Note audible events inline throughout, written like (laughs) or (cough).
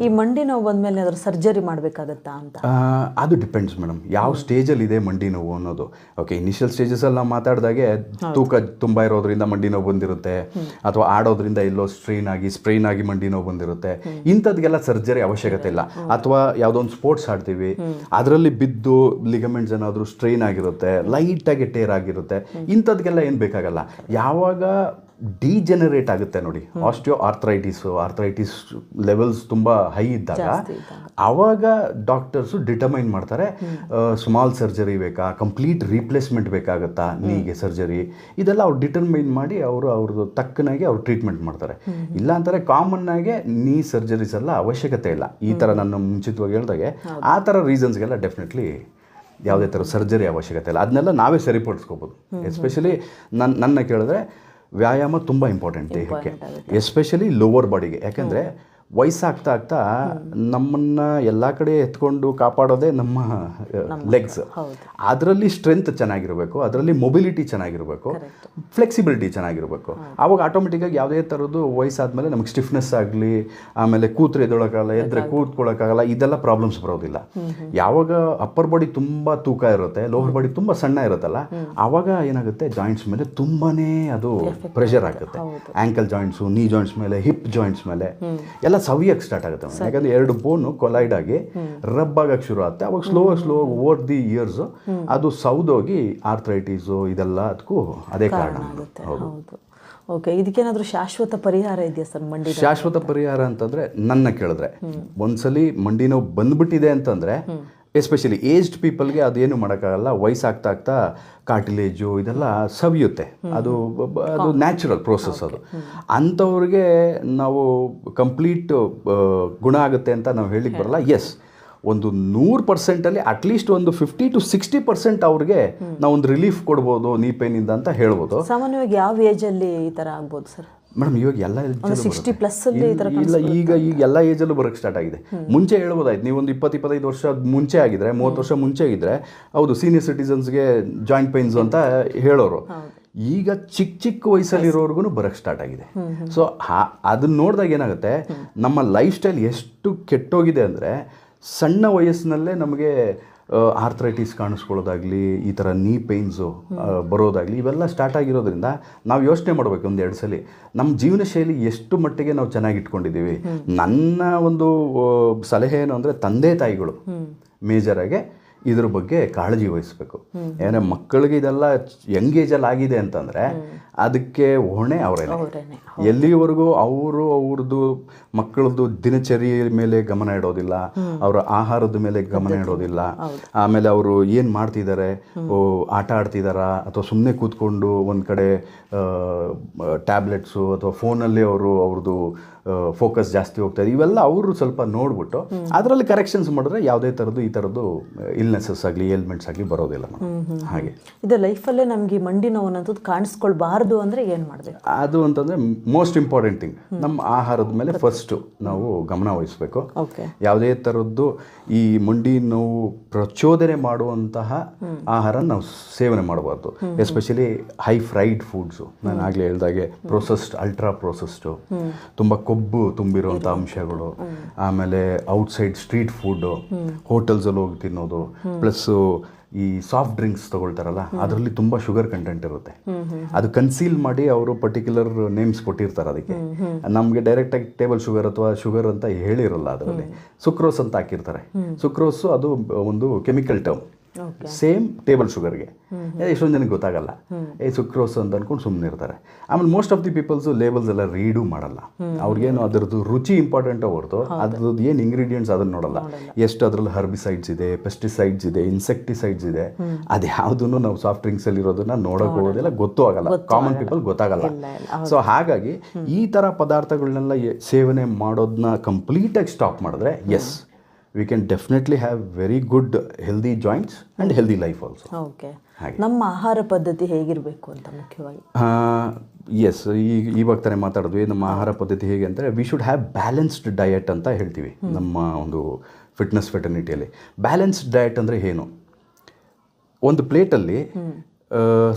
ಈ ಮಂಡಿ ನೋವು ಬಂದ್ಮೇಲೆ ಅದ್ರ ಸರ್ಜರಿ ಮಾಡಬೇಕಾಗತ್ತಾ ಅಂತ? ಆ, ಅದು ಡಿಪೆಂಡ್ಸ್ ಮೇಡಮ್. ಯಾವ ಸ್ಟೇಜಲ್ಲಿ ಇದೆ ಮಂಡಿ ನೋವು ಅನ್ನೋದು. ಓಕೆ ಇನಿಷಿಯಲ್ ಸ್ಟೇಜಸಲ್ಲಿ ನಾವು ಮಾತಾಡಿದಾಗೆ ತೂಕ ತುಂಬ ಇರೋದ್ರಿಂದ ಮಂಡಿ ನೋವು ಬಂದಿರುತ್ತೆ. ಅಥವಾ ಆಡೋದ್ರಿಂದ ಎಲ್ಲೋ ಸ್ಟ್ರೈನ್ ಆಗಿ ಸ್ಟ್ರೈನ್ ಆಗಿ ಮಂಡಿ ನೋವು ಬಂದಿರುತ್ತೆ. ಇಂಥದ್ಗೆಲ್ಲ ಸರ್ಜರಿ ಅವಶ್ಯಕತೆ ಇಲ್ಲ. ಅಥವಾ ಯಾವುದೋ ಒಂದು ಸ್ಪೋರ್ಟ್ಸ್ ಆಡ್ತೀವಿ. ಅದರಲ್ಲಿ ಬಿದ್ದು ಲಿಗಮೆಂಟ್ಸ್ ಏನಾದರೂ ಸ್ಟ್ರೈನ್ ಆಗಿರುತ್ತೆ ಲೈಟಾಗಿ ಟೇರ್ ಆಗಿರುತ್ತೆ. ಇಂಥದ್ಗೆಲ್ಲ ಏನು ಬೇಕಾಗಲ್ಲ. ಯಾವಾಗ ಡಿಜೆನರೇಟ್ ಆಗುತ್ತೆ ನೋಡಿ. ಆಸ್ಟಿಯೋ ಆರ್ಥ್ರೈಟಿಸ್ ಆರ್ಥರೈಟಿಸ್ ಲೆವೆಲ್ಸ್ ತುಂಬ ಹೈ ಇದ್ದಾಗ ಆವಾಗ ಡಾಕ್ಟರ್ಸು ಡಿಟರ್ಮೈನ್ ಮಾಡ್ತಾರೆ ಸ್ಮಾಲ್ ಸರ್ಜರಿ ಬೇಕಾ ಕಂಪ್ಲೀಟ್ ರೀಪ್ಲೇಸ್ಮೆಂಟ್ ಬೇಕಾಗತ್ತಾ ನೀಗೆ ಸರ್ಜರಿ ಇದೆಲ್ಲ ಅವ್ರು ಡಿಟರ್ಮೈನ್ ಮಾಡಿ ಅವರು ಅವ್ರದ್ದು ತಕ್ಕನಾಗಿ ಅವ್ರು ಟ್ರೀಟ್ಮೆಂಟ್ ಮಾಡ್ತಾರೆ. ಇಲ್ಲ ಅಂತಾರೆ ಕಾಮನ್ ಆಗಿ ನೀ ಸರ್ಜರೀಸ್ ಎಲ್ಲ ಅವಶ್ಯಕತೆ ಇಲ್ಲ. ಈ ಥರ ನಾನು ಮುಂಚಿತವಾಗಿ ಹೇಳಿದಾಗೆ ಆ ಥರ ರೀಸನ್ಸ್ಗೆಲ್ಲ ಡೆಫಿನೆಟ್ಲಿ ಯಾವುದೇ ಥರ ಸರ್ಜರಿ ಅವಶ್ಯಕತೆ ಇಲ್ಲ. ಅದನ್ನೆಲ್ಲ ನಾವೇ ಸರಿಪಡಿಸ್ಕೋಬೋದು. ಎಸ್ಪೆಷಲಿ ನನ್ನ ನನ್ನ ಕೇಳಿದ್ರೆ ವ್ಯಾಯಾಮ ತುಂಬ ಇಂಪಾರ್ಟೆಂಟ್ ದೇಹಕ್ಕೆ. ಎಸ್ಪೆಷಲಿ ಲೋವರ್ ಬಾಡಿಗೆ ಯಾಕೆಂದರೆ ವಯಸ್ಸಾಗ್ತಾ ಆಗ್ತಾ ನಮ್ಮನ್ನ ಎಲ್ಲ ಕಡೆ ಎತ್ಕೊಂಡು ಕಾಪಾಡೋದೇ ನಮ್ಮ ಲೆಗ್ಸ್ ಅದರಲ್ಲಿ ಸ್ಟ್ರೆಂತ್ ಚೆನ್ನಾಗಿರಬೇಕು ಅದರಲ್ಲಿ ಮೊಬಿಲಿಟಿ ಚೆನ್ನಾಗಿರಬೇಕು ಫ್ಲೆಕ್ಸಿಬಿಲಿಟಿ ಚೆನ್ನಾಗಿರಬೇಕು. ಆವಾಗ ಆಟೋಮೆಟಿಕ್ಕಾಗಿ ಯಾವುದೇ ಥರದ್ದು ವಯಸ್ಸಾದ್ಮೇಲೆ ನಮಗೆ ಸ್ಟಿಫ್ನೆಸ್ ಆಗಲಿ ಆಮೇಲೆ ಕೂತ್ರೆ ಎದ್ದೊಳಕ್ಕಾಗಲ್ಲ ಎದ್ರೆ ಕೂತ್ಕೊಳ್ಳೋಕ್ಕಾಗಲ್ಲ ಇದೆಲ್ಲ ಪ್ರಾಬ್ಲಮ್ಸ್ ಬರೋದಿಲ್ಲ. ಯಾವಾಗ ಅಪ್ಪರ್ ಬಾಡಿ ತುಂಬ ತೂಕ ಇರುತ್ತೆ ಲೋವರ್ ಬಾಡಿ ತುಂಬ ಸಣ್ಣ ಇರುತ್ತಲ್ಲ ಆವಾಗ ಏನಾಗುತ್ತೆ ಜಾಯಿಂಟ್ಸ್ ಮೇಲೆ ತುಂಬಾನೇ ಅದು ಪ್ರೆಷರ್ ಆಗುತ್ತೆ. ಆಂಕಲ್ ಜಾಯಿಂಟ್ಸು ನೀ ಜಾಯಿಂಟ್ಸ್ ಮೇಲೆ ಹಿಪ್ ಜಾಯಿಂಟ್ಸ್ ಮೇಲೆ ಎಲ್ಲ ಸವಿಯಕ್ಕೆ ಸ್ಟಾರ್ಟ್ ಆಗುತ್ತೆ. ಯಾಕಂದ್ರೆ ಎರಡು ಬೋನು ಕೊಲೈಡ್ ಆಗಿ ರಬ್ ಆಗಕ್ಕೆ ಶುರು ಆಗುತ್ತೆ. ಅವಾಗ slow slow over the years ಅದು ಸೌದೋಗಿ ಆರ್ಥ್ರೈಟಿಸ್ ಇದೆಲ್ಲ ಅದಕ್ಕೂ ಅದೇ ಕಾರಣ ಆಗುತ್ತೆ. ಹೌದು. ಓಕೆ ಇದಕ್ಕೇನಾದ್ರೂ ಶಾಶ್ವತ ಪರಿಹಾರ ಇದೆಯಾ ಸರ್ ಮಂಡಿ ಶಾಶ್ವತ ಪರಿಹಾರ ಅಂತಂದ್ರೆ ನನ್ನ ಕೇಳಿದ್ರೆ ಒಂದ್ಸಲಿ ಮಂಡಿ ನೋವು ಬಂದ್ಬಿಟ್ಟಿದೆ ಅಂತಂದ್ರೆ ಎಸ್ಪೆಷಲಿ ಏಜ್ಡ್ ಪೀಪಲ್ಗೆ ಅದೇನು ಮಾಡೋಕ್ಕಾಗಲ್ಲ. ವಯಸ್ಸಾಗ್ತಾ ಆಗ್ತಾ ಕಾರ್ಟಿಲೇಜು ಇದೆಲ್ಲ ಸವಿಯುತ್ತೆ. ಅದು ಅದು ನ್ಯಾಚುರಲ್ ಪ್ರೋಸೆಸ್ ಅದು. ಅಂಥವ್ರಿಗೆ ನಾವು ಕಂಪ್ಲೀಟ್ ಗುಣ ಆಗುತ್ತೆ ಅಂತ ನಾವು ಹೇಳಿಕ್ಕೆ ಬರಲ್ಲ. ಎಸ್ ಒಂದು ನೂರು ಪರ್ಸೆಂಟಲ್ಲಿ ಅಟ್ಲೀಸ್ಟ್ ಒಂದು ಫಿಫ್ಟಿ ಟು ಸಿಕ್ಸ್ಟಿ ಪರ್ಸೆಂಟ್ ಅವ್ರಿಗೆ ನಾವು ಒಂದು ರಿಲೀಫ್ ಕೊಡ್ಬೋದು ನೀ ಪೇನಿಂದ ಅಂತ ಹೇಳ್ಬೋದು. ಸಾಮಾನ್ಯವಾಗಿ ಯಾವ ಏಜಲ್ಲಿ ಈ ಥರ ಆಗ್ಬೋದು ಸರ್ ಮೇಡಮ್ ಇವಾಗ ಎಲ್ಲ ಸಿಕ್ಸ್ಟಿ ಪ್ಲಸ್ ಅಲ್ಲಿ ಈ ತರ ಇಲ್ಲ ಈಗ ಈಗ ಎಲ್ಲ ಏಜಲ್ಲೂ ಬರೋಕ್ಕೆ ಸ್ಟಾರ್ಟ್ ಆಗಿದೆ. ಮುಂಚೆ ಹೇಳ್ಬೋದಾಯ್ತು ನೀವು ಒಂದು ಇಪ್ಪತ್ತು ಇಪ್ಪತ್ತೈದು ವರ್ಷ ಮುಂಚೆ ಆಗಿದ್ರೆ ಮೂವತ್ತು ವರ್ಷ ಮುಂಚೆ ಆಗಿದ್ರೆ ಹೌದು ಸೀನಿಯರ್ ಸಿಟಿಸನ್ಸ್ಗೆ ಜಾಯಿಂಟ್ ಪೈನ್ಸ್ ಅಂತ ಹೇಳೋರು. ಈಗ ಚಿಕ್ಕ ಚಿಕ್ಕ ವಯಸ್ಸಲ್ಲಿರೋರ್ಗು ಬರೋಕ್ಕೆ ಸ್ಟಾರ್ಟ್ ಆಗಿದೆ. ಸೊ ಅದನ್ನ ನೋಡಿದಾಗ ಏನಾಗುತ್ತೆ ನಮ್ಮ ಲೈಫ್ ಸ್ಟೈಲ್ ಎಷ್ಟು ಕೆಟ್ಟೋಗಿದೆ ಅಂದರೆ ಸಣ್ಣ ವಯಸ್ಸಿನಲ್ಲೇ ನಮಗೆ ಆರ್ಥರೈಟಿಸ್ ಕಾಣಿಸ್ಕೊಳ್ಳೋದಾಗಲಿ ಈ ಥರ ನೀ ಪೇಯ್ನ್ಸು ಬರೋದಾಗಲಿ ಇವೆಲ್ಲ ಸ್ಟಾರ್ಟ್ ಆಗಿರೋದ್ರಿಂದ ನಾವು ಯೋಚನೆ ಮಾಡಬೇಕು ಒಂದು ಎರಡು ಸಲ. ನಮ್ಮ ಜೀವನ ಶೈಲಿ ಎಷ್ಟು ಮಟ್ಟಿಗೆ ನಾವು ಚೆನ್ನಾಗಿ ಇಟ್ಕೊಂಡಿದ್ದೀವಿ? ನನ್ನ ಒಂದು ಸಲಹೆ ಏನು ಅಂದರೆ ತಂದೆ ತಾಯಿಗಳು ಮೇಜರಾಗೆ ಇದ್ರ ಬಗ್ಗೆ ಕಾಳಜಿ ವಹಿಸ್ಬೇಕು. ಏನೇ ಮಕ್ಕಳಿಗೆ ಇದೆಲ್ಲ ಯಂಗ್ ಏಜಲ್ಲಿ ಆಗಿದೆ ಅಂತಂದರೆ ಅದಕ್ಕೆ ಹೊಣೆ ಅವರೇನೆ. ಎಲ್ಲಿವರೆಗೂ ಅವರು ಅವ್ರದ್ದು ಮಕ್ಕಳದ್ದು ದಿನಚರಿಯ ಮೇಲೆ ಗಮನ ಇಡೋದಿಲ್ಲ ಅವರ ಆಹಾರದ ಮೇಲೆ ಗಮನ ಇಡೋದಿಲ್ಲ. ಆಮೇಲೆ ಅವರು ಏನು ಮಾಡ್ತಿದ್ದಾರೆ? ಆಟ ಆಡ್ತಿದ್ದಾರಾ ಅಥವಾ ಸುಮ್ಮನೆ ಕೂತ್ಕೊಂಡು ಒಂದು ಕಡೆ ಟ್ಯಾಬ್ಲೆಟ್ಸು ಅಥವಾ ಫೋನಲ್ಲಿ ಅವರು ಅವ್ರದ್ದು ಫೋಕಸ್ ಜಾಸ್ತಿ ಹೋಗ್ತಾ ಇದೆ. ಇವೆಲ್ಲ ಅವರು ಸ್ವಲ್ಪ ನೋಡ್ಬಿಟ್ಟು ಅದರಲ್ಲಿ ಕರೆಕ್ಷನ್ಸ್ ಮಾಡಿದ್ರೆ ಯಾವುದೇ ಥರದ್ದು ಈ ಥರದ್ದು ಇಲ್ನೆಸಸ್ ಆಗಲಿ ಏಲ್ಮೆಂಟ್ಸ್ ಆಗಲಿ ಬರೋದಿಲ್ಲ. ಹಾಗೆ. ಇದು ಲೈಫಲ್ಲೇ ನಮಗೆ ಮಂಡಿ ನೋವು ಅನ್ನೋದು ಕಾಣಿಸ್ಕೊಳ್ಬಾರ್ದು. ಅಂದರೆ ಏನು ಮಾಡಬೇಕು? ಅದು ಅಂತಂದರೆ ಮೋಸ್ಟ್ ಇಂಪಾರ್ಟೆಂಟ್ ಥಿಂಗ್ ನಮ್ಮ ಆಹಾರದ ಮೇಲೆ ಫಸ್ಟು ನಾವು ಗಮನ ವಹಿಸಬೇಕು. ಓಕೆ ಯಾವುದೇ ಥರದ್ದು ಈ ಮುಂಡಿ ನೋವು ಪ್ರಚೋದನೆ ಮಾಡುವಂತಹ ಆಹಾರ ನಾವು ಸೇವನೆ ಮಾಡಬಾರ್ದು. ಎಸ್ಪೆಷಲಿ ಹೈ ಫ್ರೈಡ್ ಫುಡ್ಸು ನಾನು ಆಗಲೇ ಹೇಳ್ದಾಗೆ ಪ್ರೊಸೆಸ್ಡ್ ಅಲ್ಟ್ರಾ ಪ್ರೊಸೆಸ್ಡು ತುಂಬ ಕೊಬ್ಬು ತುಂಬಿರುವಂಥ ಅಂಶಗಳು. ಆಮೇಲೆ ಔಟ್ಸೈಡ್ ಸ್ಟ್ರೀಟ್ ಫುಡ್ಡು ಹೋಟೆಲ್ಸಲ್ಲಿ ಹೋಗಿ ತಿನ್ನೋದು. ಪ್ಲಸ್ಸು ಈ ಸಾಫ್ಟ್ ಡ್ರಿಂಕ್ಸ್ ತಗೊಳ್ತಾರಲ್ಲ ಅದರಲ್ಲಿ ತುಂಬಾ ಶುಗರ್ ಕಂಟೆಂಟ್ ಇರುತ್ತೆ. ಅದು ಕನ್ಸೀಲ್ ಮಾಡಿ ಅವರು ಪರ್ಟಿಕ್ಯುಲರ್ ನೇಮ್ಸ್ ಕೊಟ್ಟಿರ್ತಾರೆ ಅದಕ್ಕೆ. ನಮಗೆ ಡೈರೆಕ್ಟಾಗಿ ಟೇಬಲ್ ಶುಗರ್ ಅಥವಾ ಶುಗರ್ ಅಂತ ಹೇಳಿರಲ್ಲ ಅದರಲ್ಲಿ. ಸುಕ್ರೋಸ್ ಅಂತ ಹಾಕಿರ್ತಾರೆ. ಸುಕ್ರೋಸ್ ಅದು ಒಂದು ಕೆಮಿಕಲ್ ಟರ್ಮ್ ಸೇಮ್ ಟೇಬಲ್ ಶುಗರ್ಗೆ ಎಷ್ಟೊಂದು ಜನಕ್ಕೆ ಗೊತ್ತಾಗಲ್ಲ. ಏ ಸುಕ್ರೋಸ್ ಅಂತ ಅನ್ಕೊಂಡು ಸುಮ್ಮನೆ ಇರ್ತಾರೆ. ಆಮೇಲೆ most of the peoples labels ಎಲ್ಲ ರೀಡು ಮಾಡಲ್ಲ. ಅವ್ರಿಗೇನು ಅದರದ್ದು ರುಚಿ ಇಂಪಾರ್ಟೆಂಟ್ ಹೊರತು ಅದ್ರದ್ದು ಏನು ಇಂಗ್ರೀಡಿಯೆಂಟ್ಸ್ ಅದನ್ನ ನೋಡಲ್ಲ. ಎಷ್ಟು ಅದರಲ್ಲಿ ಹರ್ಬಿಸೈಡ್ಸ್ ಇದೆ ಪೆಸ್ಟಿಸೈಡ್ಸ್ ಇದೆ ಇನ್ಸೆಕ್ಟಿಸೈಡ್ಸ್ ಇದೆ. ಅದು ಯಾವುದನ್ನು ನಾವು ಸಾಫ್ಟ್ ಡ್ರಿಂಕ್ಸ್ ಅಲ್ಲಿ ಇರೋದನ್ನ ನೋಡಕ್ ಹೋಗೋದಿಲ್ಲ ಗೊತ್ತೂ ಆಗಲ್ಲ. ಕಾಮನ್ ಪೀಪಲ್ ಗೊತ್ತಾಗಲ್ಲ. ಸೊ ಹಾಗಾಗಿ ಈ ತರ ಪದಾರ್ಥಗಳನ್ನೆಲ್ಲ ಸೇವನೆ ಮಾಡೋದನ್ನ ಕಂಪ್ಲೀಟಾಗಿ ಸ್ಟಾಪ್ ಮಾಡಿದ್ರೆ yes we can definitely have very good healthy joints and healthy life also okay. ನಮ್ಮ ಆಹಾರ ಪದ್ಧತಿ ಹೇಗಿರಬೇಕು ಅಂತ ಮುಖ್ಯವಾಗಿ? ಎಸ್ ಈಗ ಇವಾಗ ತಾನೇ ಮಾತಾಡಿದ್ವಿ ನಮ್ಮ ಆಹಾರ ಪದ್ಧತಿ ಹೇಗೆ ಅಂದರೆ we should have balanced diet ಅಂತ ಹೇಳ್ತೀವಿ ನಮ್ಮ ಒಂದು ಫಿಟ್ನೆಸ್ ಫೆಟರ್ನಿಟಿಯಲ್ಲಿ ಬ್ಯಾಲೆನ್ಸ್ಡ್ ಡಯಟ್ ಅಂದರೆ ಏನು? ಒಂದು ಪ್ಲೇಟಲ್ಲಿ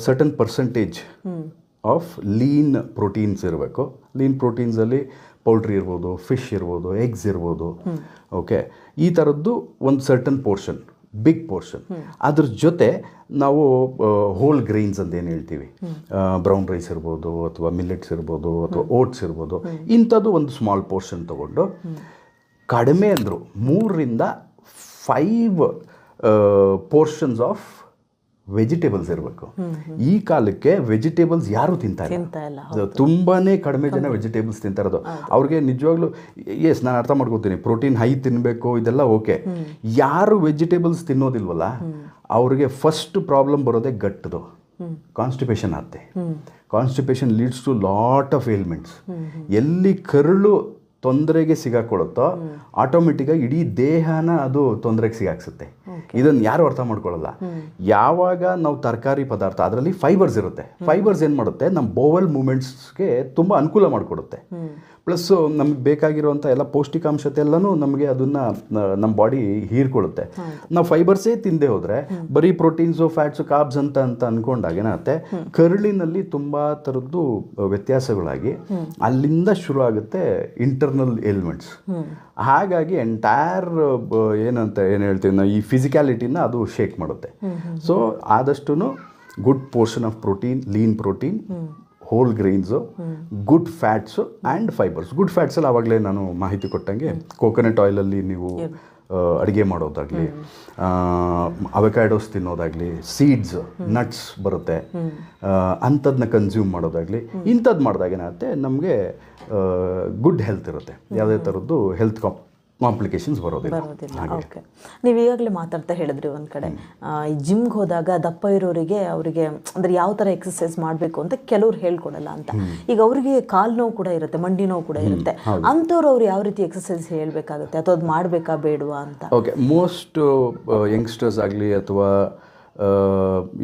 certain percentage of lean proteins ಇರಬೇಕು. ಲೀನ್ ಪ್ರೋಟೀನ್ಸಲ್ಲಿ ಪೌಲ್ಟ್ರಿ ಇರ್ಬೋದು, ಫಿಶ್ ಇರ್ಬೋದು, ಎಗ್ಸ್ ಇರ್ಬೋದು. ಓಕೆ ಈ ಥರದ್ದು ಒಂದು ಸರ್ಟನ್ ಪೋರ್ಷನ್ ಬಿಗ್ ಪೋರ್ಷನ್ ಅದ್ರ ಜೊತೆ ನಾವು ಹೋಲ್ ಗ್ರೈನ್ಸ್ ಅಂತ ಏನು ಹೇಳ್ತೀವಿ? ಬ್ರೌನ್ ರೈಸ್ ಇರ್ಬೋದು ಅಥವಾ ಮಿಲ್ಲೆಟ್ಸ್ ಇರ್ಬೋದು ಅಥವಾ ಓಟ್ಸ್ ಇರ್ಬೋದು. ಇಂಥದ್ದು ಒಂದು ಸ್ಮಾಲ್ ಪೋರ್ಷನ್ ತಗೊಂಡು ಕಡಿಮೆ ಅಂದರು ಮೂರರಿಂದ ಫೈವ್ ಪೋರ್ಷನ್ಸ್ ಆಫ್ ವೆಜಿಟೇಬಲ್ಸ್ ಇರಬೇಕು. ಈ ಕಾಲಕ್ಕೆ ವೆಜಿಟೇಬಲ್ಸ್ ಯಾರು ತಿಂತಾರೆ ತುಂಬಾನೇ ಕಡಿಮೆ ಜನ ವೆಜಿಟೇಬಲ್ಸ್ ತಿಂತಾ ಇರೋದು. ಅವ್ರಿಗೆ ನಿಜವಾಗ್ಲೂ ಎಸ್ ನಾನು ಅರ್ಥ ಮಾಡ್ಕೊತೀನಿ. ಪ್ರೋಟೀನ್ ಹೈ ತಿನ್ನಬೇಕು ಇದೆಲ್ಲ ಓಕೆ. ಯಾರು ವೆಜಿಟೇಬಲ್ಸ್ ತಿನ್ನೋದಿಲ್ವಲ್ಲ ಅವ್ರಿಗೆ ಫಸ್ಟ್ ಪ್ರಾಬ್ಲಮ್ ಬರೋದೇ ಗಟ್ಟದು. ಕಾನ್ಸ್ಟಿಪೇಷನ್ ಆಗುತ್ತೆ constipation leads to lot of ailments. ಎಲ್ಲಿ ಕರುಳು ತೊಂದರೆಗೆ ಸಿಗಾಕೊಳ್ಳುತ್ತೋ ಆಟೋಮೆಟಿಕ್ಕಾಗಿ ಇಡೀ ದೇಹನ ಅದು ತೊಂದರೆಗೆ ಸಿಗಾಕ್ಸುತ್ತೆ. ಇದನ್ನು ಯಾರು ಅರ್ಥ ಮಾಡ್ಕೊಳ್ಳಲ್ಲ? ಯಾವಾಗ ನಾವು ತರಕಾರಿ ಪದಾರ್ಥ ಅದರಲ್ಲಿ ಫೈಬರ್ಸ್ ಇರುತ್ತೆ. ಫೈಬರ್ಸ್ ಏನು ಮಾಡುತ್ತೆ? ನಮ್ಮ ಬೋವಲ್ ಮೂಮೆಂಟ್ಸ್ಗೆ ತುಂಬ ಅನುಕೂಲ ಮಾಡಿಕೊಡುತ್ತೆ. ಪ್ಲಸ್ ನಮಗೆ ಬೇಕಾಗಿರುವಂಥ ಎಲ್ಲ ಪೌಷ್ಟಿಕಾಂಶತೆ ಎಲ್ಲನೂ ನಮಗೆ ಅದನ್ನು ನಮ್ಮ ಬಾಡಿ ಹೀರ್ಕೊಳ್ಳುತ್ತೆ. ನಾವು ಫೈಬರ್ಸೇ ತಿಂದೆ ಹೋದರೆ ಬರೀ ಪ್ರೋಟೀನ್ಸು ಫ್ಯಾಟ್ಸು ಕಾಬ್ಸ್ ಅಂತ ಅಂತ ಅಂದ್ಕೊಂಡಾಗ ಏನಾಗುತ್ತೆ? ಕರುಳಿನಲ್ಲಿ ತುಂಬ ಥರದ್ದು ವ್ಯತ್ಯಾಸಗಳಾಗಿ ಅಲ್ಲಿಂದ ಶುರು ಆಗುತ್ತೆ ಇಂಟರ್ನಲ್ ಎಲಿಮೆಂಟ್ಸ್. ಹಾಗಾಗಿ ಎಂಟೈರ್ ಏನಂತ ಏನು ಹೇಳ್ತೀವಿ ನಾವು ಈ ಫಿಸಿಕ್ಯಾಲಿಟಿನ ಅದು ಶೇಕ್ ಮಾಡುತ್ತೆ. ಸೊ ಆದಷ್ಟು good portion of protein lean protein whole grains good fats and fibers good ಫ್ಯಾಟ್ಸಲ್ಲಿ ಆವಾಗಲೇ ನಾನು ಮಾಹಿತಿ ಕೊಟ್ಟಂಗೆ ಕೋಕೋನಟ್ ಆಯಿಲಲ್ಲಿ ನೀವು ಅಡುಗೆ ಮಾಡೋದಾಗಲಿ ಅವಕಾಡೋಸ್ ತಿನ್ನೋದಾಗಲಿ ಸೀಡ್ಸ್ ನಟ್ಸ್ ಬರುತ್ತೆ. ಅಂಥದನ್ನ ಕನ್ಸ್ಯೂಮ್ ಮಾಡೋದಾಗಲಿ ಇಂಥದ್ದು ಮಾಡಿದಾಗ ಏನಾಗುತ್ತೆ ನಮಗೆ ಗುಡ್ ಹೆಲ್ತ್ ಇರುತ್ತೆ. ಯಾವುದೇ ಥರದ್ದು ಹೆಲ್ತ್ ಕಾಂಪ್ಲಿಕೇಶನ್ಸ್ ಬರೋದಿಲ್ಲ. ಓಕೆ ನೀವು ಈಗಾಗಲೇ ಮಾತಾಡ್ತಾ ಹೇಳಿದ್ರಿ ಒಂದು ಕಡೆ. ಈ ಜಿಮ್ಗೆ ಹೋದಾಗ ದಪ್ಪ ಇರೋರಿಗೆ ಅವರಿಗೆ ಅಂದ್ರೆ ಯಾವ ಥರ ಎಕ್ಸಸೈಸ್ ಮಾಡಬೇಕು ಅಂತ ಕೆಲವ್ರು ಹೇಳ್ಕೊಡಲ್ಲ ಅಂತ. ಈಗ ಅವರಿಗೆ ಕಾಲು ನೋವು ಕೂಡ ಇರುತ್ತೆ ಮಂಡಿ ನೋವು ಕೂಡ ಇರುತ್ತೆ. ಅಂಥವ್ರು ಅವ್ರು ಯಾವ ರೀತಿ ಎಕ್ಸಸೈಸ್ ಹೇಳಬೇಕಾಗುತ್ತೆ? ಅಥವಾ ಅದು ಮಾಡಬೇಕಾ ಬೇಡವಾ ಅಂತ? ಓಕೆ ಮೋಸ್ಟ್ ಯಂಗ್ಸ್ಟರ್ಸ್ ಆಗಲಿ ಅಥವಾ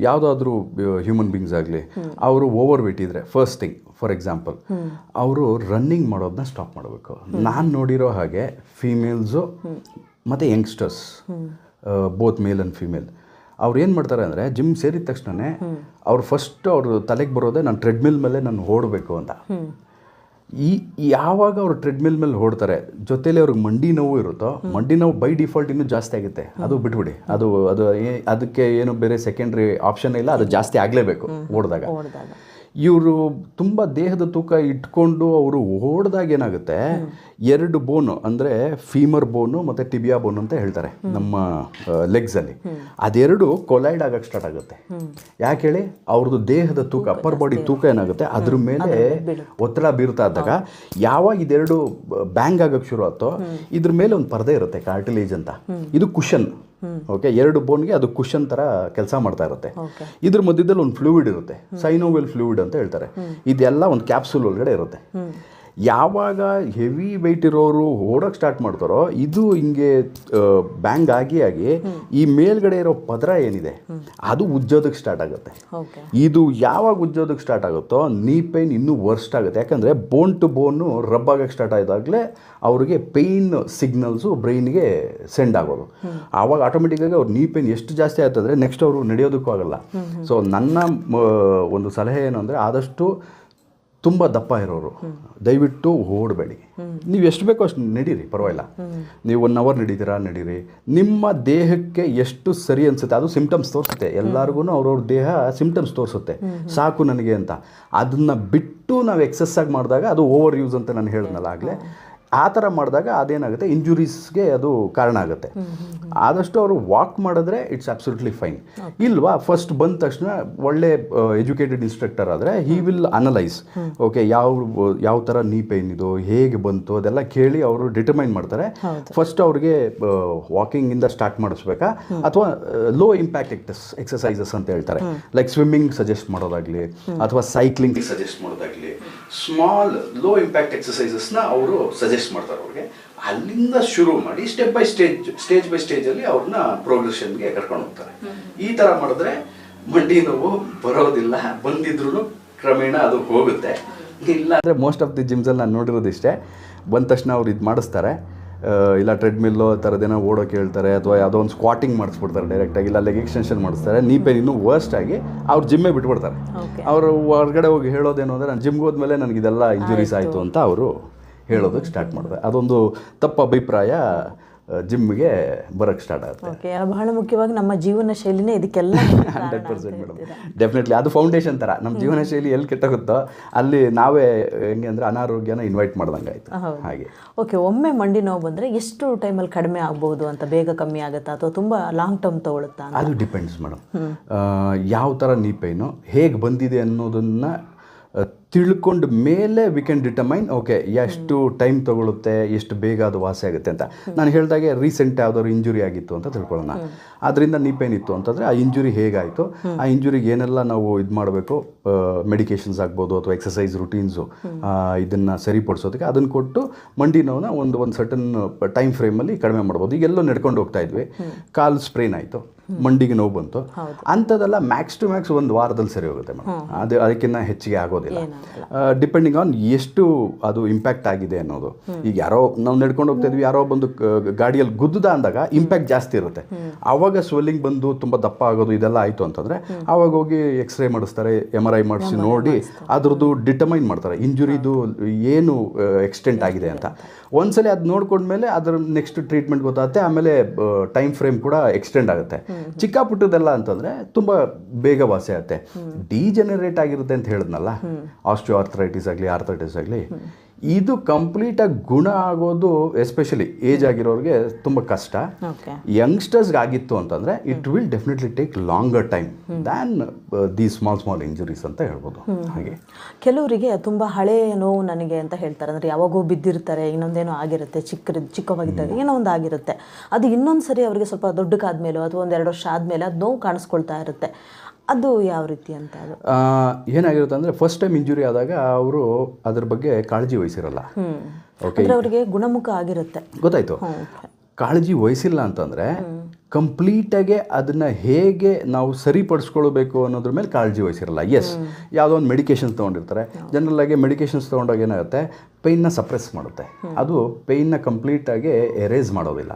ಯಾವುದಾದ್ರೂ ಹ್ಯೂಮನ್ ಬೀಂಗ್ಸ್ ಆಗಲಿ, ಅವರು ಓವರ್ ವೇಟ್ ಇದ್ದರೆ ಫಸ್ಟ್ ಥಿಂಗ್ ಫಾರ್ ಎಕ್ಸಾಂಪಲ್ ಅವರು ರನ್ನಿಂಗ್ ಮಾಡೋದನ್ನ ಸ್ಟಾಪ್ ಮಾಡಬೇಕು. ನಾನು ನೋಡಿರೋ ಹಾಗೆ ಫೀಮೇಲ್ಸು ಮತ್ತು youngsters both male and female ಅವ್ರು ಏನು ಮಾಡ್ತಾರೆ ಅಂದರೆ ಜಿಮ್ ಸೇರಿದ ತಕ್ಷಣವೇ ಅವ್ರು ಫಸ್ಟ್ ಅವ್ರ ತಲೆಗೆ ಬರೋದೇ ನಾನು ಟ್ರೆಡ್ಮಿಲ್ ಮೇಲೆ ನಾನು ಓಡಬೇಕು ಅಂತ. ಈ ಯಾವಾಗ ಅವರು ಟ್ರೆಡ್ಮಿಲ್ ಮೇಲೆ ಓಡ್ತಾರೆ ಜೊತೆಲಿ ಅವ್ರಿಗೆ ಮಂಡಿ ನೋವು ಇರುತ್ತೋ ಮಂಡಿ ನೋವು ಬೈ ಡಿಫಾಲ್ಟ್ ಇನ್ನೂ ಜಾಸ್ತಿ ಆಗುತ್ತೆ. ಅದು ಬಿಟ್ಬಿಡಿ. ಅದು ಅದು ಅದಕ್ಕೆ ಏನು ಬೇರೆ ಸೆಕೆಂಡ್ರಿ ಆಪ್ಷನ್ ಇಲ್ಲ ಅದು ಜಾಸ್ತಿ ಆಗಲೇಬೇಕು ಓಡಿದಾಗ. ಇವರು ತುಂಬ ದೇಹದ ತೂಕ ಇಟ್ಕೊಂಡು ಅವರು ಓಡಿದಾಗ ಏನಾಗುತ್ತೆ ಎರಡು ಬೋನು ಅಂದರೆ ಫೀಮರ್ ಬೋನು ಮತ್ತು ಟಿಬಿಯಾ ಬೋನ್ ಅಂತ ಹೇಳ್ತಾರೆ ನಮ್ಮ ಲೆಗ್ಸಲ್ಲಿ ಅದೆರಡು ಕೊಲೈಡ್ ಆಗಕ್ಕೆ ಸ್ಟಾರ್ಟ್ ಆಗುತ್ತೆ. ಯಾಕೆ ಹೇಳಿ? ಅವ್ರದ್ದು ದೇಹದ ತೂಕ ಅಪ್ಪರ್ ಬಾಡಿ ತೂಕ ಏನಾಗುತ್ತೆ? ಅದ್ರ ಮೇಲೆ ಒತ್ತಡ ಬೀರ್ತಾ ಇದ್ದಾಗ ಯಾವಾಗ ಇದೆರಡು ಬ್ಯಾಂಗ್ ಆಗಕ್ಕೆ ಶುರು ಆಯ್ತೋ ಇದ್ರ ಮೇಲೆ ಒಂದು ಪರದೆ ಇರುತ್ತೆ ಕಾರ್ಟಿಲೇಜ್ ಅಂತ. ಇದು ಕುಷನ್ ಓಕೆ ಎರಡು ಬೋನ್ಗೆ ಅದು ಕುಷನ್ ಥರ ಕೆಲಸ ಮಾಡ್ತಾ ಇರುತ್ತೆ. ಇದ್ರ ಮಧ್ಯದಲ್ಲಿ ಒಂದು ಫ್ಲೂಯಿಡ್ ಇರುತ್ತೆ. ಸೈನೋವೆಲ್ ಫ್ಲೂಯಿಡ್ ಅಂತ ಹೇಳ್ತಾರೆ. ಇದೆಲ್ಲ ಒಂದು ಕ್ಯಾಪ್ಸೂಲ್ ಒಳಗಡೆ ಇರುತ್ತೆ. ಯಾವಾಗ ಹೆವಿ ವೆಯ್ಟ್ ಇರೋರು ಓಡೋಕೆ ಸ್ಟಾರ್ಟ್ ಮಾಡ್ತಾರೋ ಇದು ಹಿಂಗೆ ಬ್ಯಾಂಗ್ ಆಗಿ ಆಗಿ ಈ ಮೇಲ್ಗಡೆ ಇರೋ ಪದರ ಏನಿದೆ ಅದು ಉಜ್ಜೋದಕ್ಕೆ ಸ್ಟಾರ್ಟ್ ಆಗುತ್ತೆ. ಇದು ಯಾವಾಗ ಉಜ್ಜೋದಕ್ಕೆ ಸ್ಟಾರ್ಟ್ ಆಗುತ್ತೋ ನೀ ಪೇನ್ ಇನ್ನೂ ವರ್ಸ್ಟ್ ಆಗುತ್ತೆ. ಯಾಕಂದರೆ ಬೋನ್ ಟು ಬೋನು ರಬ್ ಆಗಕ್ಕೆ ಸ್ಟಾರ್ಟ್ ಆದಾಗಲೇ ಅವರಿಗೆ ಪೇಯ್ನ್ ಸಿಗ್ನಲ್ಸು ಬ್ರೈನ್ಗೆ ಸೆಂಡ್ ಆಗೋದು. ಆವಾಗ ಆಟೋಮೆಟಿಕ್ಕಾಗಿ ಅವ್ರು ನೀ ಪೇನ್ ಎಷ್ಟು ಜಾಸ್ತಿ ಆಯ್ತಂದರೆ ನೆಕ್ಸ್ಟ್ ಅವರು ನಡೆಯೋದಕ್ಕೂ ಆಗಲ್ಲ. ಸೊ ನನ್ನ ಒಂದು ಸಲಹೆ ಏನು ಅಂದರೆ ಆದಷ್ಟು ತುಂಬ ದಪ್ಪ ಇರೋರು. ದಯವಿಟ್ಟು ಓಡಬೇಡಿ. ನೀವು ಎಷ್ಟು ಬೇಕೋ ಅಷ್ಟು ನಡೀರಿ, ಪರವಾಗಿಲ್ಲ. ನೀವು ಒನ್ ಅವರ್ ನಡೀತೀರಾ? ನಡೀರಿ. ನಿಮ್ಮ ದೇಹಕ್ಕೆ ಎಷ್ಟು ಸರಿ ಅನಿಸುತ್ತೆ, ಅದು ಸಿಂಪ್ಟಮ್ಸ್ ತೋರಿಸುತ್ತೆ. ಎಲ್ಲರಿಗೂ ಅವ್ರವ್ರ ದೇಹ ಸಿಂಪ್ಟಮ್ಸ್ ತೋರಿಸುತ್ತೆ. ಸಾಕು ನನಗೆ ಅಂತ. ಅದನ್ನು ಬಿಟ್ಟು ನಾವು ಎಕ್ಸಸ್ ಆಗಿ ಮಾಡಿದಾಗ ಅದು ಓವರ್ ಯೂಸ್ ಅಂತ ನಾನು ಹೇಳಿದ್ನಲ್ಲ ಆಗಲೇ. ಆ ಥರ ಮಾಡಿದಾಗ ಅದೇನಾಗುತ್ತೆ? ಇಂಜುರೀಸ್ಗೆ ಅದು ಕಾರಣ ಆಗುತ್ತೆ. ಆದಷ್ಟು ಅವರು ವಾಕ್ ಮಾಡಿದ್ರೆ ಇಟ್ಸ್ ಅಬ್ಸಲ್ಯೂಟ್ಲಿ ಫೈನ್ ಇಲ್ವಾ? ಫಸ್ಟ್ ಬಂದ ತಕ್ಷಣ ಒಳ್ಳೆ ಎಜುಕೇಟೆಡ್ ಇನ್ಸ್ಟ್ರಕ್ಟರ್ ಆದರೆ ಹಿ ವಿಲ್ ಅನಲೈಸ್ ಓಕೆ ಯಾವ ಯಾವ ಥರ ನೀ ಪೇನ್ ಇದು ಹೇಗೆ ಬಂತು ಅದೆಲ್ಲ ಕೇಳಿ ಅವರು ಡಿಟರ್ಮೈನ್ ಮಾಡ್ತಾರೆ. ಫಸ್ಟ್ ಅವ್ರಿಗೆ ವಾಕಿಂಗಿಂದ ಸ್ಟಾರ್ಟ್ ಮಾಡಿಸ್ಬೇಕಾ? ಅಥವಾ ಲೋ ಇಂಪ್ಯಾಕ್ಟ್ ಎಕ್ಟಸ್ ಎಕ್ಸಸೈಸಸ್ ಅಂತ ಹೇಳ್ತಾರೆ. ಲೈಕ್ ಸ್ವಿಮ್ಮಿಂಗ್ ಸಜೆಸ್ಟ್ ಮಾಡೋದಾಗ್ಲಿ ಅಥವಾ ಸೈಕ್ಲಿಂಗ್ ಸಜೆಸ್ಟ್ ಮಾಡೋದಾಗ್ಲಿ. ಸ್ಮಾಲ್ ಲೋ ಇಂಪ್ಯಾಕ್ಟ್ ಎಕ್ಸಸೈಸಸ್ನ ಅವರು ಸಜೆಸ್ಟ್ ಮಾಡ್ತಾರೆ ಅವ್ರಿಗೆ. ಅಲ್ಲಿಂದ ಶುರು ಮಾಡಿ step by stage stage by ಸ್ಟೇಜಲ್ಲಿ ಅವ್ರನ್ನ ಪ್ರೋಗ್ರೆಷನ್ಗೆ ಕರ್ಕೊಂಡು ಹೋಗ್ತಾರೆ. ಈ ಥರ ಮಾಡಿದ್ರೆ ಮಂಡಿ ನೋವು ಬರೋದಿಲ್ಲ ಬಂದಿದ್ರು ಕ್ರಮೇಣ ಅದು ಹೋಗುತ್ತೆ. ಇಲ್ಲ ಅಂದರೆ ಮೋಸ್ಟ್ ಆಫ್ ದಿ ಜಿಮ್ಸಲ್ಲಿ ನಾನು ನೋಡಿರೋದಿಷ್ಟೇ ಬಂದ ತಕ್ಷಣ ಅವ್ರು ಇದು ಮಾಡಿಸ್ತಾರೆ. ಇಲ್ಲ ಟ್ರೆಡ್ಮಿಲ್ಲೋ ಥರದ್ದೇನೋ ಓಡೋಕೆ ಹೇಳ್ತಾರೆ ಅಥವಾ ಯಾವುದೋ ಒಂದು ಸ್ಕ್ವಾಟಿಂಗ್ ಮಾಡಿಸ್ಬಿಡ್ತಾರೆ ಡೈರೆಕ್ಟಾಗಿ ಇಲ್ಲ ಲೆಗ್ ಎಕ್ಸ್ಟೆನ್ಷನ್ ಮಾಡಿಸ್ತಾರೆ ನೀ ಪೇನ್ ಇನ್ನೂ ವರ್ಸ್ಟ್ ಆಗಿ ಅವ್ರು ಜಿಮ್ಮೇ ಬಿಟ್ಬಿಡ್ತಾರೆ. ಅವರು ಹೊರಗಡೆ ಹೋಗಿ ಹೇಳೋದೇನು ಅಂದರೆ ನಾನು ಜಿಮ್ಗೆ ಹೋದ್ಮೇಲೆ ನನಗೆ ಇದೆಲ್ಲ ಇಂಜುರೀಸ್ ಆಯಿತು. ಅಂತ ಅವರು ಹೇಳೋದಕ್ಕೆ ಸ್ಟಾರ್ಟ್ ಮಾಡಿದೆ ಅದೊಂದು ತಪ್ಪು ಅಭಿಪ್ರಾಯ. ಜಿಮ್ಗೆ ಬರೋಕ್ಕೆ ಸ್ಟಾರ್ಟ್ ಆಗುತ್ತೆ. ಬಹಳ ಮುಖ್ಯವಾಗಿ ನಮ್ಮ ಜೀವನ ಶೈಲಿನೇ ಇದಕ್ಕೆಲ್ಲ (laughs) ಹಂಡ್ರೆಡ್ ಪರ್ಸೆಂಟ್ ಮೇಡಮ್. ಡೆಫಿನೆಟ್ಲಿ ಅದು ಫೌಂಡೇಶನ್ ಥರ ನಮ್ಮ ಜೀವನ ಶೈಲಿ ಎಲ್ಲಿ ಕೆಟ್ಟೋಗುತ್ತೋ ಅಲ್ಲಿ ನಾವೇ ಹೆಂಗೆ ಅಂದರೆ ಅನಾರೋಗ್ಯನ ಇನ್ವೈಟ್ ಮಾಡ್ದಂಗೆ ಆಯಿತು. ಹಾಗೆ. ಓಕೆ ಒಮ್ಮೆ ಮಂಡಿ ನೋವು ಬಂದರೆ ಎಷ್ಟು ಟೈಮಲ್ಲಿ ಕಡಿಮೆ ಆಗ್ಬೋದು ಅಂತ ಬೇಗ ಕಮ್ಮಿ ಆಗುತ್ತಾ ಅಥವಾ ತುಂಬ ಲಾಂಗ್ ಟರ್ಮ್ ತೊಗೊಳುತ್ತಾ ಅದು ಡಿಪೆಂಡ್ಸ್ ಮೇಡಮ್. ಯಾವ ಥರ ನೀ ಪೈನು ಹೇಗೆ ಬಂದಿದೆ ಅನ್ನೋದನ್ನು ತಿಳ್ಕೊಂಡ ಮೇಲೆ ವಿ ಕ್ಯಾನ್ ಡಿಟರ್ಮೈನ್ ಓಕೆ ಎಷ್ಟು ಟೈಮ್ ತಗೊಳುತ್ತೆ ಎಷ್ಟು ಬೇಗ ಅದು ವಾಸಿ ಆಗುತ್ತೆ ಅಂತ. ನಾನು ಹೇಳಿದಾಗೆ ರೀಸೆಂಟ್ ಯಾವ್ದಾದ್ರು ಇಂಜುರಿ ಆಗಿತ್ತು ಅಂತ ತಿಳ್ಕೊಳ್ಳೋಣ. ಅದರಿಂದ ನೀಪೇನಿತ್ತು ಅಂತಂದರೆ ಆ ಇಂಜುರಿ ಹೇಗಾಯಿತು? ಆ ಇಂಜುರಿಗೆ ಏನೆಲ್ಲ ನಾವು ಇದು ಮಾಡಬೇಕು? ಮೆಡಿಕೇಶನ್ಸ್ ಆಗ್ಬೋದು ಅಥವಾ ಎಕ್ಸಸೈಸ್ ರುಟೀನ್ಸು ಇದನ್ನು ಸರಿಪಡಿಸೋದಕ್ಕೆ ಅದನ್ನು ಕೊಟ್ಟು ಮಂಡಿ ನೋವನ್ನ ಒಂದು ಒಂದು ಸರ್ಟನ್ ಟೈಮ್ ಫ್ರೇಮಲ್ಲಿ ಕಡಿಮೆ ಮಾಡ್ಬೋದು. ಈಗೆಲ್ಲೋ ನಡ್ಕೊಂಡು ಹೋಗ್ತಾ ಇದ್ವಿ. ಕಾಲು ಸ್ಪ್ರೇನ್ ಆಯಿತು. ಮಂಡಿಗೆ ನೋವು ಬಂತು. ಅಂಥದ್ದೆಲ್ಲ ಮ್ಯಾಕ್ಸ್ ಟು ಮ್ಯಾಕ್ಸ್ ಒಂದು ವಾರದಲ್ಲಿ ಸರಿ ಹೋಗುತ್ತೆ ಮೇಡಮ್. ಅದು ಅದಕ್ಕಿಂತ ಹೆಚ್ಚಿಗೆ ಆಗೋದಿಲ್ಲ. ಡಿಪೆಂಡಿಂಗ್ ಆನ್ ಎಷ್ಟು ಅದು ಇಂಪ್ಯಾಕ್ಟ್ ಆಗಿದೆ ಅನ್ನೋದು. ಈಗ ಯಾರೋ ನಾವು ನಡ್ಕೊಂಡು ಹೋಗ್ತಾ ಇದ್ವಿ ಯಾರೋ ಬಂದು ಗಾಡಿಯಲ್ಲಿ ಗುದ್ದದ ಅಂದಾಗ ಇಂಪ್ಯಾಕ್ಟ್ ಜಾಸ್ತಿ ಇರುತ್ತೆ. ಆವಾಗ ಸ್ವೆಲ್ಲಿಂಗ್ ಬಂದು ತುಂಬ ದಪ್ಪ ಆಗೋದು ಇದೆಲ್ಲ ಆಯಿತು ಅಂತಂದರೆ ಆವಾಗ ಹೋಗಿ ಎಕ್ಸ್ರೇ ಮಾಡಿಸ್ತಾರೆ ಎಂ ಆರ್ ಐ ಮಾಡಿಸಿ ನೋಡಿ ಅದ್ರದ್ದು ಡಿಟರ್ಮೈನ್ ಮಾಡ್ತಾರೆ. ಇಂಜುರಿದು ಏನು ಎಕ್ಸ್ಟೆಂಟ್ ಆಗಿದೆ ಅಂತ. ಒಂದ್ಸಲಿ ಅದು ನೋಡ್ಕೊಂಡ್ಮೇಲೆ ಅದ್ರ ನೆಕ್ಸ್ಟ್ ಟ್ರೀಟ್ಮೆಂಟ್ ಗೊತ್ತಾಗುತ್ತೆ ಆಮೇಲೆ ಟೈಮ್ ಫ್ರೇಮ್ ಕೂಡ ಎಕ್ಸ್ಟೆಂಡ್ ಆಗುತ್ತೆ. ಚಿಕ್ಕ ಪುಟ್ಟದೆಲ್ಲ ಅಂತಂದರೆ ತುಂಬ ಬೇಗ ವಾಸಿ ಆಗುತ್ತೆ. ಡಿಜೆನರೇಟ್ ಆಗಿರುತ್ತೆ ಅಂತ ಹೇಳಿದ್ನಲ್ಲ ಆಸ್ಟ್ರೋ ಆರ್ಥರೈಟಿಸ್ ಆಗಲಿ ಆರ್ಥರೈಟಿಸ್ ಆಗಲಿ ಇದು ಕಂಪ್ಲೀಟಾಗಿ ಗುಣ ಆಗೋದು ಎಸ್ಪೆಷಲಿ ಏಜ್ ಆಗಿರೋರಿಗೆ ತುಂಬ ಕಷ್ಟ. ಓಕೆ ಯಂಗ್ಸ್ಟರ್ಸ್ಗೆ ಆಗಿತ್ತು ಅಂತಂದರೆ it will definitely take longer time than the small small injuries ಅಂತ ಹೇಳ್ಬೋದು. ಹಾಗೆ. ಕೆಲವರಿಗೆ ತುಂಬ ಹಳೆ ನೋವು ನನಗೆ ಅಂತ ಹೇಳ್ತಾರೆ. ಅಂದರೆ ಯಾವಾಗೋ ಬಿದ್ದಿರ್ತಾರೆ ಇನ್ನೊಂದೇನೋ ಆಗಿರುತ್ತೆ ಚಿಕ್ಕ ಚಿಕ್ಕವಾಗಿದ್ದಾಗ ಏನೋ ಒಂದು ಆಗಿರುತ್ತೆ. ಅದು ಇನ್ನೊಂದು ಸರಿ ಅವರಿಗೆ ಸ್ವಲ್ಪ ದೊಡ್ಡಕ್ಕಾದ್ಮೇಲೋ ಅಥವಾ ಒಂದು ಎರಡು ವರ್ಷ ಆದಮೇಲೆ ಅದು ನೋವು ಕಾಣಿಸ್ಕೊಳ್ತಾ ಇರುತ್ತೆ. ಅದು ಯಾವ ರೀತಿ ಅಂತ ಅದು? ಏನಾಗಿರುತ್ತೆ ಅಂದ್ರೆ ಫಸ್ಟ್ ಟೈಮ್ ಇಂಜುರಿ ಆದಾಗ ಅವರು ಅದ್ರ ಬಗ್ಗೆ ಕಾಳಜಿ ವಹಿಸಿರಲ್ಲ. ಓಕೆ ಅವರಿಗೆ ಗುಣಮುಖ ಆಗಿರುತ್ತೆ. ಗೊತ್ತಾಯ್ತು. ಕಾಳಜಿ ವಹಿಸಿಲ್ಲ ಅಂತಂದರೆ ಕಂಪ್ಲೀಟಾಗೆ ಅದನ್ನ ಹೇಗೆ ನಾವು ಸರಿಪಡಿಸ್ಕೊಳ್ಬೇಕು ಅನ್ನೋದ್ರ ಮೇಲೆ ಕಾಳಜಿ ವಹಿಸಿರಲ್ಲ. ಎಸ್ ಯಾವುದೋ ಒಂದು ಮೆಡಿಕೇಶನ್ಸ್ ತೊಗೊಂಡಿರ್ತಾರೆ. ಆಗಿ ಮೆಡಿಕೇಶನ್ಸ್ ತೊಗೊಂಡಾಗ ಏನಾಗುತ್ತೆ? ಪೇಯ್ನ ಸಪ್ರೆಸ್ ಮಾಡುತ್ತೆ. ಅದು ಪೇಯ್ನ ಕಂಪ್ಲೀಟಾಗಿ ಎರೇಸ್ ಮಾಡೋದಿಲ್ಲ.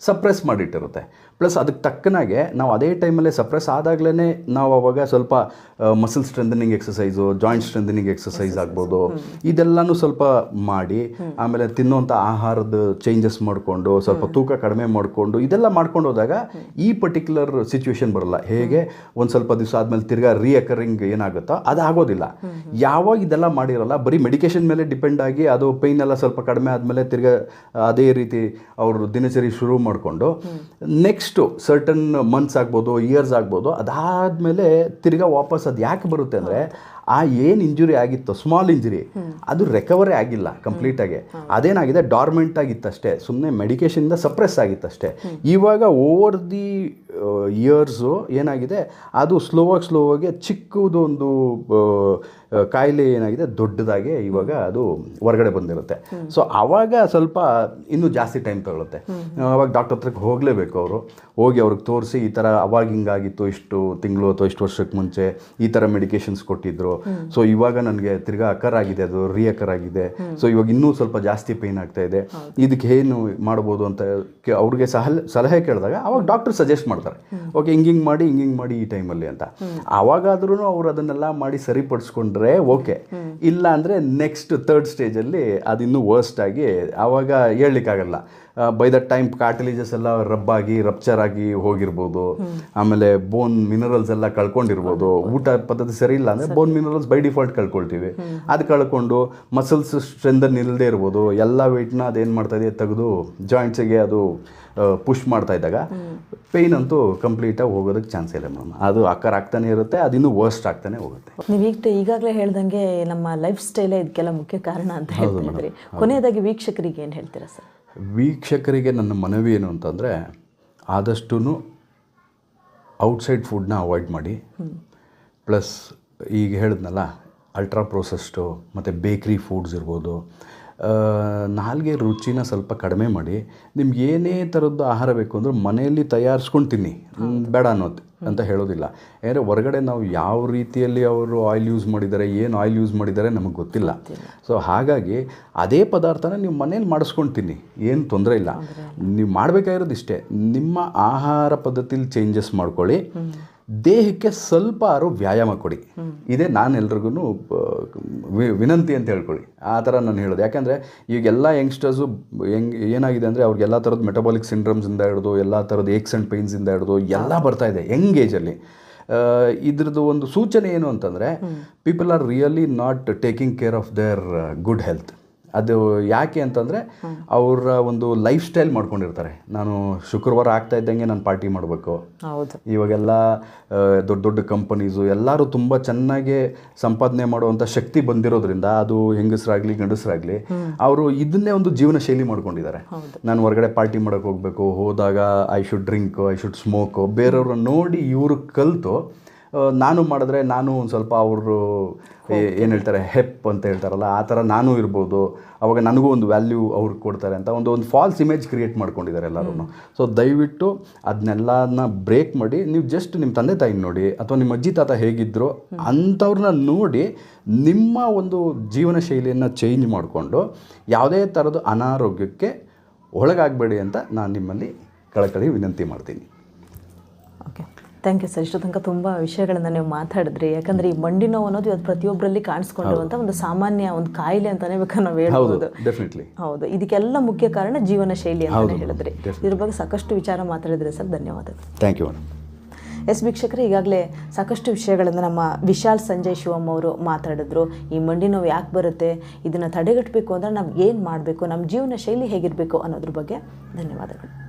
ಸಪ್ರೆಸ್ ಮಾಡಿಟ್ಟಿರುತ್ತೆ. ಪ್ಲಸ್ ಅದಕ್ಕೆ ತಕ್ಕನಾಗೆ ನಾವು ಅದೇ ಟೈಮಲ್ಲೇ ಸಪ್ರೆಸ್ ಆದಾಗಲೇ ನಾವು ಅವಾಗ ಸ್ವಲ್ಪ muscle strengthening exercise joint strengthening exercise ಆಗ್ಬೋದು. ಇದೆಲ್ಲನೂ ಸ್ವಲ್ಪ ಮಾಡಿ ಆಮೇಲೆ ತಿನ್ನುವಂಥ ಆಹಾರದ ಚೇಂಜಸ್ ಮಾಡಿಕೊಂಡು ಸ್ವಲ್ಪ ತೂಕ ಕಡಿಮೆ ಮಾಡಿಕೊಂಡು ಇದೆಲ್ಲ ಮಾಡ್ಕೊಂಡು ಹೋದಾಗ ಈ ಪರ್ಟಿಕ್ಯುಲರ್ ಸಿಚುವೇಶನ್ ಬರಲ್ಲ. ಹೇಗೆ? ಒಂದು ಸ್ವಲ್ಪ ದಿವಸ ಆದಮೇಲೆ ತಿರ್ಗಾ ರೀಅಕರಿಂಗ್ ಏನಾಗುತ್ತೋ ಅದು ಆಗೋದಿಲ್ಲ ಯಾವಾಗ ಇದೆಲ್ಲ ಮಾಡಿರಲ್ಲ ಬರೀ ಮೆಡಿಕೇಶನ್ ಮೇಲೆ ಡಿಪೆಂಡ್ ಆಗಿ ಅದು ಪೈನ್ ಎಲ್ಲ ಸ್ವಲ್ಪ ಕಡಿಮೆ ಆದಮೇಲೆ ತಿರ್ಗಾ ಅದೇ ರೀತಿ ಅವರು ದಿನಚರಿ ಶುರು ಮಾಡಿಕೊಂಡು ನೆಕ್ಸ್ಟು ಸರ್ಟನ್ ಮಂತ್ಸ್ ಆಗ್ಬೋದು ಇಯರ್ಸ್ ಆಗ್ಬೋದು ಅದಾದಮೇಲೆ ತಿರ್ಗಾ ವಾಪಸ್ ಅದು ಯಾಕೆ ಬರುತ್ತೆ ಅಂದರೆ ಆ ಏನು ಇಂಜುರಿ ಆಗಿತ್ತು ಸ್ಮಾಲ್ ಇಂಜುರಿ ಅದು ರೆಕವರಿ ಆಗಿಲ್ಲ ಕಂಪ್ಲೀಟಾಗಿ ಅದೇನಾಗಿದೆ ಡಾರ್ಮೆಂಟ್ ಆಗಿತ್ತಷ್ಟೇ ಸುಮ್ಮನೆ ಮೆಡಿಕೇಶನಿಂದ ಸಪ್ರೆಸ್ ಆಗಿತ್ತಷ್ಟೇ. ಇವಾಗ ಓವರ್ ದಿ ಇಯರ್ಸು ಏನಾಗಿದೆ ಅದು ಸ್ಲೋವಾಗಿ ಸ್ಲೋವಾಗಿ ಚಿಕ್ಕದೊಂದು ಕಾಯಿಲೆ ಏನಾಗಿದೆ ದೊಡ್ಡದಾಗಿ ಇವಾಗ ಅದು ಹೊರಗಡೆ ಬಂದಿರುತ್ತೆ. ಸೊ ಆವಾಗ ಸ್ವಲ್ಪ ಇನ್ನೂ ಜಾಸ್ತಿ ಟೈಮ್ ತಗೊಳುತ್ತೆ. ಅವಾಗ ಡಾಕ್ಟರ್ ಹತ್ರಕ್ಕೆ ಹೋಗಲೇಬೇಕು ಅವರು. ಹೋಗಿ ಅವ್ರಿಗೆ ತೋರಿಸಿ ಈ ಥರ ಅವಾಗ ಹಿಂಗಾಗಿತ್ತು ಇಷ್ಟು ತಿಂಗಳು ಅಥವಾ ಇಷ್ಟು ವರ್ಷಕ್ಕೆ ಮುಂಚೆ ಈ ಥರ ಮೆಡಿಕೇಶನ್ಸ್ ಕೊಟ್ಟಿದ್ರು. ಸೊ ಇವಾಗ ನನಗೆ ತಿರ್ಗಾ ಅಕರ್ ಆಗಿದೆ ಅದು ರಿಯಕರ್ ಆಗಿದೆ. ಸೊ ಇವಾಗ ಇನ್ನೂ ಸ್ವಲ್ಪ ಜಾಸ್ತಿ ಪೇಯ್ನ್ ಆಗ್ತಾ ಇದೆ. ಇದಕ್ಕೆ ಏನು ಮಾಡ್ಬೋದು ಅಂತ ಕೆ- ಅವ್ರಿಗೆ ಸಹಲ್ ಸಲಹೆ ಕೇಳಿದಾಗ ಅವಾಗ ಡಾಕ್ಟರ್ ಸಜೆಸ್ಟ್ ಮಾಡ್ತಾರೆ. ಓಕೆ, ಹಿಂಗಿಂಗ್ ಮಾಡಿ ಹಿಂಗಿಂಗ್ ಮಾಡಿ ಈ ಟೈಮಲ್ಲಿ ಅಂತ. ಆವಾಗಾದ್ರೂ ಅವ್ರು ಅದನ್ನೆಲ್ಲ ಮಾಡಿ ಸರಿಪಡಿಸ್ಕೊಂಡ್ರೆ ಓಕೆ. ಇಲ್ಲ ಅಂದರೆ ನೆಕ್ಸ್ಟ್ ತರ್ಡ್ ಸ್ಟೇಜಲ್ಲಿ ಅದಿನ್ನೂ ವರ್ಸ್ಟ್ ಆಗಿ ಆವಾಗ ಹೇಳಲಿಕ್ಕಾಗಲ್ಲ. ಬೈ ದ ಟೈಮ್ ಕಾರ್ಟಿಲೇಜಸ್ ಎಲ್ಲ ರಬ್ ಆಗಿ ರಪ್ಚರ್ ಆಗಿ ಹೋಗಿರ್ಬೋದು. ಆಮೇಲೆ ಬೋನ್ ಮಿನರಲ್ಸ್ ಎಲ್ಲ ಕಳ್ಕೊಂಡಿರ್ಬೋದು. ಊಟ ಪದ್ಧತಿ ಸರಿ ಇಲ್ಲ ಅಂದರೆ ಬೋನ್ ಮಿನರಲ್ಸ್ ಬೈ ಡಿಫಾಲ್ಟ್ ಕಳ್ಕೊಳ್ತೀವಿ. ಅದು ಕಳ್ಕೊಂಡು ಮಸಲ್ಸ್ ಸ್ಟ್ರೆಂದನ್ ಇಲ್ಲದೆ ಇರ್ಬೋದು. ಎಲ್ಲ ವೆಯ್ಟ್ನ ಅದೇನು ಮಾಡ್ತಾ ಇದೆ ತೆಗೆದು ಜಾಯಿಂಟ್ಸಿಗೆ ಅದು ಪುಷ್ ಮಾಡ್ತಾ ಇದ್ದಾಗ ಪೇಯ್ನ್ ಅಂತೂ ಕಂಪ್ಲೀಟಾಗಿ ಹೋಗೋದಕ್ಕೆ ಚಾನ್ಸ್ ಇಲ್ಲ ಮೇಡಮ್. ಅದು ಅಕ್ಕರ್ ಆಗ್ತಾನೆ ಇರುತ್ತೆ ಅದಿನ್ನೂ ವರ್ಸ್ಟ್ ಆಗ್ತಾನೆ ಹೋಗುತ್ತೆ. ನೀವು ಈಗ ಈಗಾಗಲೇ ಹೇಳ್ದಂಗೆ ನಮ್ಮ ಲೈಫ್ ಸ್ಟೈಲೇ ಇದಕ್ಕೆಲ್ಲ ಮುಖ್ಯ ಕಾರಣ ಅಂತ ಹೇಳ್ತಿದ್ರಿ ಕೊನೆಯದಾಗಿ ವೀಕ್ಷಕರಿಗೆ ಏನು ಹೇಳ್ತೀರಾ ಸರ್? ವೀಕ್ಷಕರಿಗೆ ನನ್ನ ಮನವಿ ಏನು ಅಂತಂದರೆ ಆದಷ್ಟು ಔಟ್ಸೈಡ್ ಫುಡ್ನ ಅವಾಯ್ಡ್ ಮಾಡಿ. ಪ್ಲಸ್ ಈಗ ಹೇಳಿದ್ನಲ್ಲ ಅಲ್ಟ್ರಾ ಪ್ರೊಸೆಸ್ಡು ಮತ್ತು ಬೇಕ್ರಿ ಫುಡ್ಸ್ ಇರ್ಬೋದು ನಾಲ್ಗೆ ರುಚಿನ ಸ್ವಲ್ಪ ಕಡಿಮೆ ಮಾಡಿ ನಿಮ್ಗೆ ಏನೇ ಥರದ್ದು ಆಹಾರ ಬೇಕು ಅಂದ್ರೆ ಮನೆಯಲ್ಲಿ ತಯಾರಿಸ್ಕೊಂಡು ತಿನ್ನಿ. ಬೇಡ ಅನ್ನೋದು ಅಂತ ಹೇಳೋದಿಲ್ಲ. ಯಾಕಂದರೆ ಹೊರಗಡೆ ನಾವು ಯಾವ ರೀತಿಯಲ್ಲಿ ಅವರು ಆಯಿಲ್ ಯೂಸ್ ಮಾಡಿದ್ದಾರೆ ಏನು ಆಯಿಲ್ ಯೂಸ್ ಮಾಡಿದ್ದಾರೆ ನಮಗೆ ಗೊತ್ತಿಲ್ಲ. ಸೊ ಹಾಗಾಗಿ ಅದೇ ಪದಾರ್ಥನ ನೀವು ಮನೇಲಿ ಮಾಡಿಸ್ಕೊಂಡು ತಿನ್ನಿ. ಏನು ತೊಂದರೆ ಇಲ್ಲ. ನೀವು ಮಾಡಬೇಕಾಗಿರೋದು ಇಷ್ಟೇ. ನಿಮ್ಮ ಆಹಾರ ಪದ್ಧತಿಲಿ ಚೇಂಜಸ್ ಮಾಡ್ಕೊಳ್ಳಿ. ದೇಹಕ್ಕೆ ಸ್ವಲ್ಪ ಆರು ವ್ಯಾಯಾಮ ಕೊಡಿ. ಇದೇ ನಾನು ಎಲ್ರಿಗೂ ವಿನಂತಿ ಅಂತ ಹೇಳ್ಕೊಳ್ಳಿ. ಆ ಥರ ನಾನು ಹೇಳೋದು. ಯಾಕಂದರೆ ಈಗೆಲ್ಲ ಯಂಗ್ಸ್ಟರ್ಸು ಹೆಂಗ್ ಏನಾಗಿದೆ ಅಂದರೆ ಅವ್ರಿಗೆಲ್ಲ ಥರದ ಮೆಟಬಾಲಿಕ್ ಸಿಂಡ್ರಮ್ಸಿಂದ ಹಿಡಿದು ಎಲ್ಲ ಥರದ ಏಕ್ಸ್ ಆ್ಯಂಡ್ ಪೇನ್ಸಿಂದ ಹಿಡಿದು ಎಲ್ಲ ಬರ್ತಾ ಇದೆ ಯಂಗ್ ಏಜಲ್ಲಿ. ಇದ್ರದ್ದು ಒಂದು ಸೂಚನೆ ಏನು ಅಂತಂದರೆ people are really not taking care of their good health. ಅದು ಯಾಕೆ ಅಂತಂದರೆ ಅವರ ಒಂದು ಲೈಫ್ ಸ್ಟೈಲ್ ಮಾಡ್ಕೊಂಡಿರ್ತಾರೆ. ನಾನು ಶುಕ್ರವಾರ ಆಗ್ತಾ ಇದ್ದಂಗೆ ನಾನು ಪಾರ್ಟಿ ಮಾಡಬೇಕು. ಇವಾಗೆಲ್ಲ ದೊಡ್ಡ ದೊಡ್ಡ ಕಂಪನೀಸು ಎಲ್ಲರೂ ತುಂಬ ಚೆನ್ನಾಗಿ ಸಂಪಾದನೆ ಮಾಡುವಂಥ ಶಕ್ತಿ ಬಂದಿರೋದ್ರಿಂದ ಅದು ಹೆಂಗಸರಾಗಲಿ ಗಂಡಸರಾಗಲಿ ಅವರು ಇದನ್ನೇ ಒಂದು ಜೀವನ ಶೈಲಿ ಮಾಡ್ಕೊಂಡಿದ್ದಾರೆ. ನಾನು ಹೊರಗಡೆ ಪಾರ್ಟಿ ಮಾಡೋಕೆ ಹೋಗಬೇಕು ಹೋದಾಗ I should drink I should smoke ಬೇರೆಯವ್ರನ್ನ ನೋಡಿ ಇವರು ಕಲಿತು ನಾನು ಮಾಡಿದ್ರೆ ನಾನು ಒಂದು ಸ್ವಲ್ಪ ಅವರು ಏನು ಹೇಳ್ತಾರೆ ಹೆಪ್ ಅಂತ ಹೇಳ್ತಾರಲ್ಲ ಆ ಥರ ನಾನು ಇರ್ಬೋದು. ಅವಾಗ ನನಗೂ ಒಂದು ವ್ಯಾಲ್ಯೂ ಅವ್ರು ಕೊಡ್ತಾರೆ ಅಂತ ಒಂದು ಒಂದು ಫಾಲ್ಸ್ ಇಮೇಜ್ ಕ್ರಿಯೇಟ್ ಮಾಡ್ಕೊಂಡಿದ್ದಾರೆ ಎಲ್ಲರೂ ಸೊ ದಯವಿಟ್ಟು ಅದನ್ನೆಲ್ಲನ ಬ್ರೇಕ್ ಮಾಡಿ ನೀವು ಜಸ್ಟ್ ನಿಮ್ಮ ತಂದೆ ತಾಯಿ ನೋಡಿ ಅಥವಾ ನಿಮ್ಮ ಅಜ್ಜಿ ತಾತ ಹೇಗಿದ್ದರು ಅಂಥವ್ರನ್ನ ನೋಡಿ ನಿಮ್ಮ ಒಂದು ಜೀವನ ಶೈಲಿಯನ್ನು ಚೇಂಜ್ ಮಾಡಿಕೊಂಡು ಯಾವುದೇ ಥರದ ಅನಾರೋಗ್ಯಕ್ಕೆ ಒಳಗಾಗಬೇಡಿ ಅಂತ ನಾನು ನಿಮ್ಮಲ್ಲಿ ಕಳಕಳಿ ವಿನಂತಿ ಮಾಡ್ತೀನಿ. Okay thank you sir. ಇಷ್ಟು ತನಕ ತುಂಬ ವಿಷಯಗಳನ್ನು ನೀವು ಮಾತಾಡಿದ್ರಿ. ಯಾಕಂದ್ರೆ ಈ ಮಂಡಿ ನೋವು ಅನ್ನೋದು ಇವತ್ತು ಪ್ರತಿಯೊಬ್ಬರಲ್ಲಿ ಕಾಣಿಸ್ಕೊಂಡಿರುವಂಥ ಒಂದು ಸಾಮಾನ್ಯ ಒಂದು ಕಾಯಿಲೆ ಅಂತಾನೆ ಬೇಕಾದ್ರೆ ನಾವು ಹೇಳ್ಬೋದು. ಡೆಫಿನೆಟ್ಲಿ ಹೌದು. ಇದಕ್ಕೆಲ್ಲ ಮುಖ್ಯ ಕಾರಣ ಜೀವನ ಶೈಲಿ ಅಂತಾನೆ ಹೇಳಿದ್ರಿ. ಇದ್ರ ಬಗ್ಗೆ ಸಾಕಷ್ಟು ವಿಚಾರ ಮಾತಾಡಿದ್ರಿ ಸರ್. ಧನ್ಯವಾದಗಳು. ಥ್ಯಾಂಕ್ ಯು ಎಸ್ ವೀಕ್ಷಕರೇ ಈಗಾಗಲೇ ಸಾಕಷ್ಟು ವಿಷಯಗಳನ್ನು ನಮ್ಮ ವಿಶಾಲ್ ಸಂಜಯ್ ಶಿವಮ್ ಅವರು ಮಾತಾಡಿದ್ರು. ಈ ಮಂಡಿ ನೋವು ಯಾಕೆ ಬರುತ್ತೆ? ಇದನ್ನು ತಡೆಗಟ್ಟಬೇಕು ಅಂದರೆ ನಾವು ಏನು ಮಾಡಬೇಕು? ನಮ್ಮ ಜೀವನ ಶೈಲಿ ಹೇಗಿರಬೇಕು ಅನ್ನೋದ್ರ ಬಗ್ಗೆ ಧನ್ಯವಾದಗಳು.